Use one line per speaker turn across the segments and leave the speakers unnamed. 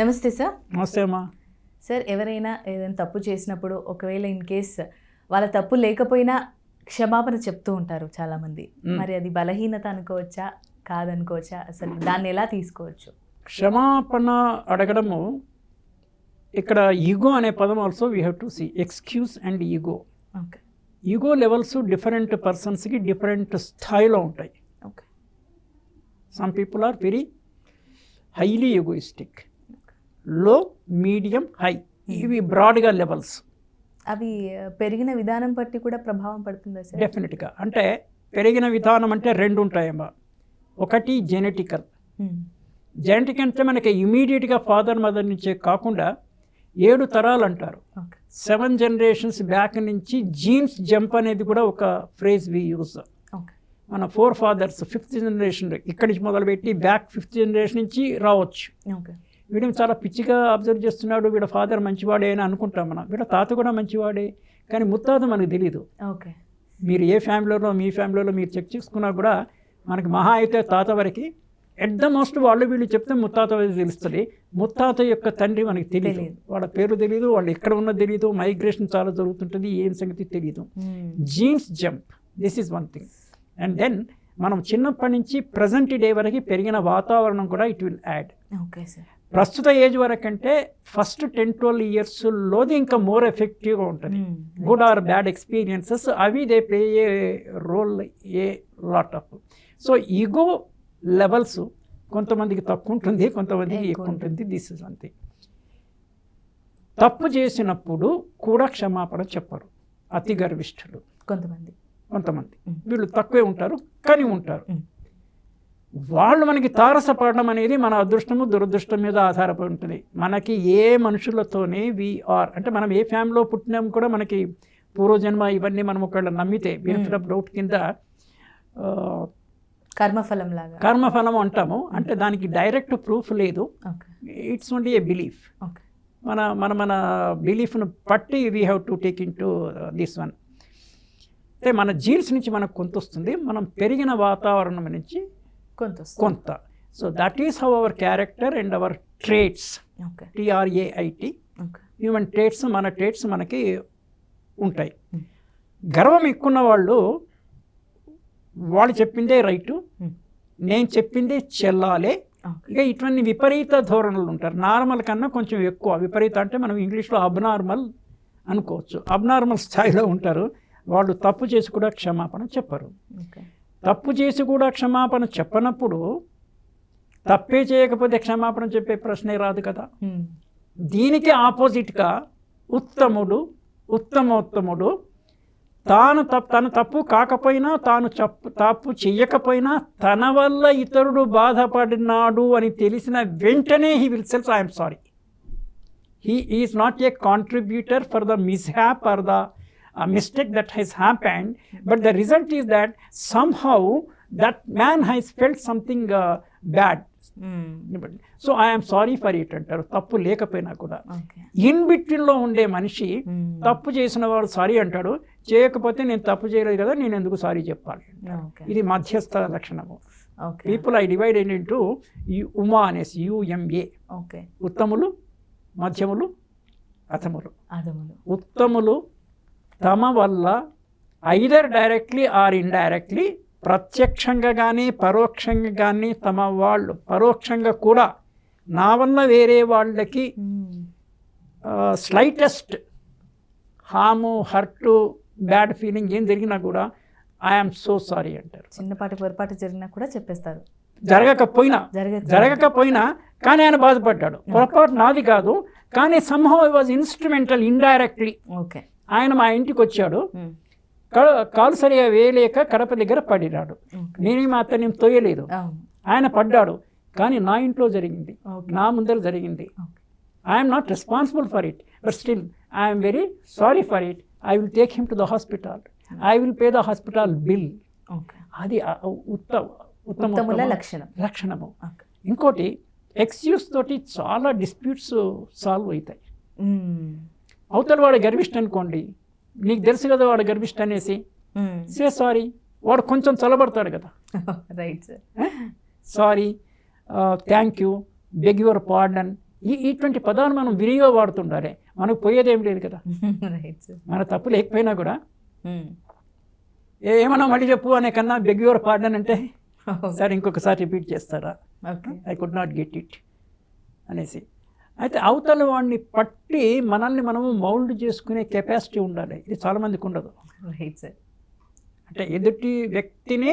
నమస్తే సార్
నమస్తే అమ్మా.
సార్ ఎవరైనా ఏదైనా తప్పు చేసినప్పుడు ఒకవేళ ఇన్ కేస్ వాళ్ళ తప్పు లేకపోయినా క్షమాపణ చెప్తూ ఉంటారు చాలామంది. మరి అది బలహీనత అనుకోవచ్చా? కాదనుకోవచ్చా? అసలు దాన్ని ఎలా తీసుకోవచ్చు?
క్షమాపణ అడగడము ఇక్కడ ఈగో అనే పదం also we have to see excuse and ego
okay
ego levels different పర్సన్స్కి డిఫరెంట్ స్థాయిలో ఉంటాయి.
Okay
some people are very highly egoistic low medium high. ఇవి బ్రాడ్గా లెవెల్స్.
అవి పెరిగిన విధానం బట్టి కూడా ప్రభావం పడుతుందా సార్?
డెఫినెట్గా. అంటే పెరిగిన విధానం అంటే రెండు ఉంటాయమ్మా. ఒకటి జెనెటికల్.
మ్మ్.
జెనెటిక్ అంటే మనకి ఇమీడియట్గా ఫాదర్ మదర్ నుంచే కాకుండా ఏడు తరాలు అంటారు. సెవెన్ జనరేషన్స్ బ్యాక్ నుంచి జీన్స్ జంప్ అనేది కూడా ఒక ఫ్రేజ్ వి యూజ్. మన ఫోర్ ఫాదర్స్ ఫిఫ్త్ జనరేషన్ ఇక్కడి నుంచి మొదలుపెట్టి బ్యాక్ ఫిఫ్త్ జనరేషన్ నుంచి రావచ్చు. వీడిని చాలా పిచ్చిగా అబ్జర్వ్ చేస్తున్నాడు వీడ ఫాదర్ మంచివాడే అని అనుకుంటాం మనం. వీడ తాత కూడా మంచివాడే కానీ ముత్తాత మనకు తెలియదు
ఓకే.
మీరు ఏ ఫ్యామిలీలో మీ ఫ్యామిలీలో మీరు చెక్ చేసుకున్నా కూడా మనకి మహా అయితే తాత వరకు ఎట్ ద మోస్ట్ వాళ్ళు వీళ్ళు చెప్తే ముత్తాత తెలుస్తుంది. ముత్తాత యొక్క తండ్రి మనకి తెలియదు. వాళ్ళ పేరు తెలియదు వాళ్ళు ఎక్కడ ఉన్నది తెలియదు మైగ్రేషన్ చాలా జరుగుతుంటుంది ఏం సంగతి తెలియదు. Genes jump this is one thing and then మనం చిన్నప్పటి నుంచి ప్రజెంట్ డే వరకు పెరిగిన వాతావరణం కూడా it will add
okay sir
ప్రస్తుత ఏజ్ వరకు అంటే ఫస్ట్ టెన్ ట్వెల్వ్ ఇయర్స్లోది ఇంకా మోర్ ఎఫెక్టివ్గా ఉంటుంది. గుడ్ ఆర్ బ్యాడ్ ఎక్స్పీరియన్సెస్ అవి they play a role a lot of so ego levels కొంతమందికి తక్కువ ఉంటుంది కొంతమందికి
ఎక్కువ
ఉంటుంది దిస్ ఇస్ అంతే తప్పు చేసినప్పుడు కూడా క్షమాపణ చెప్పరు. అతి గర్విష్ఠులు.
కొంతమంది.
కొంతమంది.
Mm.
వీళ్ళు తక్కువే ఉంటారు కానీ ఉంటారు.
Mm.
వాళ్ళు మనకి తారసపడడం అనేది మన అదృష్టము దురదృష్టం మీద ఆధారపడి ఉంటుంది. మనకి ఏ మనుషులతోనే ఆర్ అంటే మనం ఏ ఫ్యామిలీలో పుట్టినాం కూడా మనకి పూర్వజన్మ ఇవన్నీ మనం ఒకవేళ నమ్మితే బెనిఫిట్ ఆఫ్ డౌట్ కింద
కర్మఫలం లాగా.
కర్మఫలం అంటాము. అంటే దానికి డైరెక్ట్ ప్రూఫ్ లేదు. ఇట్స్ ఓన్లీ ఏ బిలీఫ్ మన మన మన బిలీఫ్ను బట్టి we have to take into this one అంటే మన జీన్స్ నుంచి మనకు కొంత వస్తుంది. మనం పెరిగిన వాతావరణం నుంచి
కొంత.
కొంత. So that is how our character and our traits TRAIT human traits మన ట్రేట్స్ మనకి ఉంటాయి.
Hmm.
గర్వం ఎక్కున్న వాళ్ళు వాళ్ళు చెప్పిందే రైటు
Hmm.
నేను చెప్పిందే చెల్లాలే. ఇక ఇటువంటి విపరీత ధోరణులు ఉంటారు. నార్మల్ కన్నా కొంచెం ఎక్కువ. విపరీత అంటే మనం ఇంగ్లీష్లో అబ్నార్మల్ అనుకోవచ్చు. అబ్నార్మల్ స్థాయిలో ఉంటారు. వాళ్ళు తప్పు చేసి కూడా క్షమాపణ చెప్పరు.
ఓకే
తప్పు చేసి కూడా క్షమాపణ చెప్పనప్పుడు తప్పే చేయకపోతే క్షమాపణ చెప్పే ప్రశ్నే రాదు కదా. దీనికి ఆపోజిట్గా ఉత్తముడు ఉత్తమోత్తముడు తాను తప్పు తన తప్పు కాకపోయినా తాను చప్పు తప్పు చెయ్యకపోయినా తన వల్ల ఇతరుడు బాధపడినాడు అని తెలిసిన వెంటనే he will cells I'm sorry he is not a contributor for the mishap or the mistake that has happened but the result is that somehow that man has felt something bad
hmm.
So I'm sorry for it అంటారు. తప్పు లేకపోయినా కూడా. In బిట్వీన్లో ఉండే మనిషి
మ్మ్.
తప్పు చేసిన వాడు sorry అంటాడు. చేయకపోతే నేను తప్పు చేయలేదు కదా నేను ఎందుకు సారీ చెప్పాలి ఇది మధ్యస్థ లక్షణము. People I divide into UMA అనేసి యుఎంఏ ఉత్తములు మధ్యములు
అదములు
ఉత్తములు తమ వల్ల ఐదర్ డైరెక్ట్లీ ఆర్ ఇండైరెక్ట్లీ ప్రత్యక్షంగా కానీ పరోక్షంగా కానీ తమ వాళ్ళు పరోక్షంగా కూడా నా వల్ల వేరే వాళ్ళకి. Slightest harm hurt bad feeling ఏం జరిగినా కూడా ఐఎమ్ సో సారీ అంటారు.
చిన్నపాటి పొరపాటు జరిగినా కూడా చెప్పేస్తారు.
జరగకపోయినా
జరగక
జరగకపోయినా కానీ ఆయన బాధపడ్డాడు. పొరపాటు నాది కాదు కానీ somehow was instrumental indirectly
okay.
ఆయన మా ఇంటికి వచ్చాడు కాలు సరిగా వేయలేక కడప దగ్గర పడినాడు నేనేం అతన్ని తోయలేదు ఆయన పడ్డాడు. కానీ నా ఇంట్లో జరిగింది. నా ముందర జరిగింది. I'm not responsible for it but still I'm very sorry for it I will take him to the hospital I will pay the hospital bill అది ఉత్తమ ఉత్తమ
లక్షణం.
లక్షణము. ఇంకోటి ఎక్స్క్యూస్ తోటి చాలా డిస్ప్యూట్స్ సాల్వ్ అవుతాయి. అవతల వాడు గర్విష్ట అనుకోండి. నీకు తెలుసు కదా వాడు గర్విష్ట అనేసి.
మ్మ్.
Say sorry. వాడు కొంచెం చల్లబడతాడు కదా.
Right sir.
Sorry thank you beg your pardon ఈ ఇటువంటి పదాలు మనం విరిగా వాడుతుండాలి. మనకు పోయేదేం లేదు కదా.
రైట్ సార్
మన తప్పు లేకపోయినా కూడా. ఏ- ఏమన్నా మళ్ళీ చెప్పు అనే కన్నా బెగ్ యువర్ పార్డన్ అంటే సార్ ఇంకొకసారి రిపీట్ చేస్తారా? I could not get it అనేసి. అయితే అవతల వాడిని పట్టి మనల్ని మనము మౌల్డ్ చేసుకునే కెపాసిటీ ఉండాలి. ఇది చాలామందికి ఉండదు.
రైట్ సార్
అంటే ఎదుటి వ్యక్తిని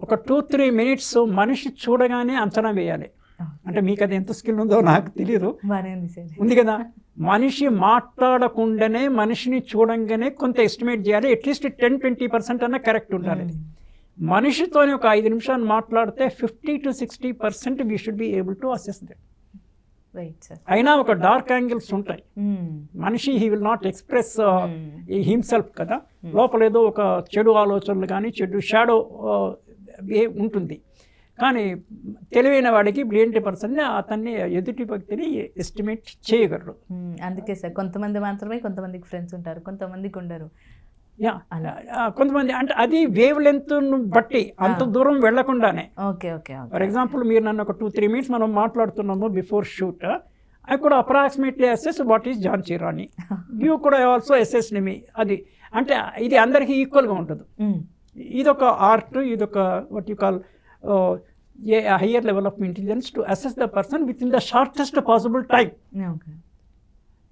ఒక టూ త్రీ మినిట్స్ మనిషి చూడగానే అంచనా వేయాలి. అంటే మీకు అది ఎంత స్కిల్ ఉందో నాకు తెలియదు
ఉంది
కదా? మనిషి మాట్లాడకుండానే మనిషిని చూడంగానే కొంత ఎస్టిమేట్ చేయాలి. At least ten twenty percent అన్న కరెక్ట్ ఉండాలి. మనిషితోనే ఒక ఐదు నిమిషాలు మాట్లాడితే fifty to sixty percent we should be able to assess that అయినా ఒక డార్క్ యాంగిల్స్ ఉంటాయి. మనిషి he will not express himself కదా. లోపల ఏదో ఒక చెడు ఆలోచనలు కానీ చెడు షాడో ఏ ఉంటుంది. కానీ తెలివైన వాడికి బ్రిలియంట్ పర్సన్ని అతన్ని ఎదుటి వ్యక్తిని ఎస్టిమేట్ చేయగలరు
అందుకే సార్ కొంతమంది మాత్రమే కొంతమందికి ఫ్రెండ్స్ ఉంటారు కొంతమందికి ఉండరు.
యా.
అలా.
కొంతమంది అంటే అది వేవ్ లెంత్ బట్టి అంత దూరం వెళ్ళకుండానే
ఓకే ఓకే
ఫర్ ఎగ్జాంపుల్ మీరు నన్ను ఒక టూ త్రీ మినిట్స్ మనం మాట్లాడుతున్నాము బిఫోర్ షూట్. ఐ కూడా అప్రాక్సిమేట్లీ అసెస్ వాట్ ఈస్ జాన్ చిరాని యూ కూడా ఆల్సో అసెస్ మీ అది అంటే ఇది అందరికీ ఈక్వల్గా ఉంటుంది. ఇదొక ఆర్ట్ ఇదొక what you call a higher level of intelligence to assess the person with in the shortest possible time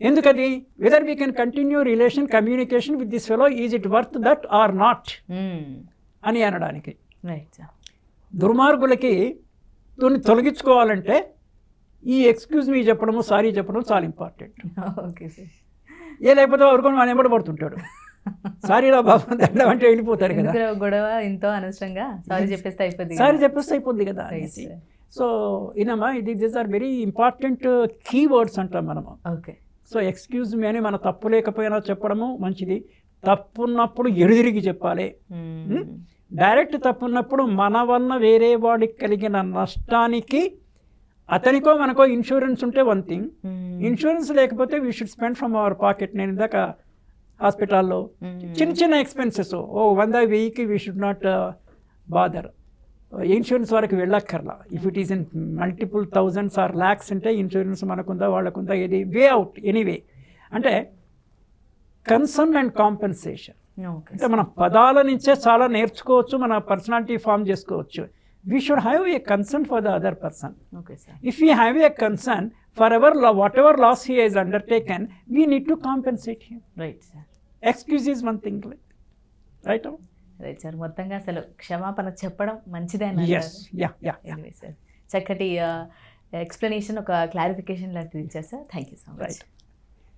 okay
ఎందుకది whether we can continue relation communication with this fellow is it worth that or not అని అనడానికి. దుర్మార్గులకి దీన్ని తొలగించుకోవాలంటే ఈ excuse me చెప్పడము sorry చెప్పడం చాలా important
okay
ఏ లేకపోతే ఎవరికొని మన ఎంబడి పడుతుంటాడు. సారీరా బాబు దండం అంటే వెళ్ళిపోతాడు కదా.
గొడవ ఎంతో అనవసరంగా సారీ చెప్పేస్తే అయిపోద్ది
సారీ చెప్పేస్తే అయిపోద్ది కదా అనేసి. సో ఇనమ్మా ఇది these are very important key words అంటాం మనము.
ఓకే
సో ఎక్స్క్యూజ్ మీ అని మన తప్పు లేకపోయినా చెప్పడము మంచిది. తప్పున్నప్పుడు ఎడుదిరిగి చెప్పాలి. డైరెక్ట్ తప్పున్నప్పుడు మన వల్ల వేరే వాడికి కలిగిన నష్టానికి అతనికో మనకో ఇన్సూరెన్స్ ఉంటే వన్ థింగ్ ఇన్సూరెన్స్ లేకపోతే we should spend from our pocket నేను ఇందాక హాస్పిటల్లో చిన్న చిన్న ఎక్స్పెన్సెస్ ఓ వంద వెయ్యికి we should not bother insurance వరకు వెళ్ళక్కర్లా. If it is in multiple thousands or lakhs అంటే ఇన్సూరెన్స్ మనకుందా వాళ్ళకుందా ఇది వే అవుట్ ఎనీవే అంటే కన్సర్న్ అండ్ కాంపెన్సేషన్ అంటే మన పదాల నుంచే చాలా నేర్చుకోవచ్చు మన పర్సనాలిటీ ఫామ్ చేసుకోవచ్చు. We should have a concern for the other person if we have a concern for our lo- whatever loss he has undertaken we need to compensate him.
Right sir
one thing right? Right Am?
Right sir మొత్తంగా అసలు క్షమాపణ చెప్పడం మంచిదే అని
yes. yeah yeah yeah.
Anyway sir చక్కటి explanation ఒక clarification లాంటిది ఇచ్చారు sir thank you so much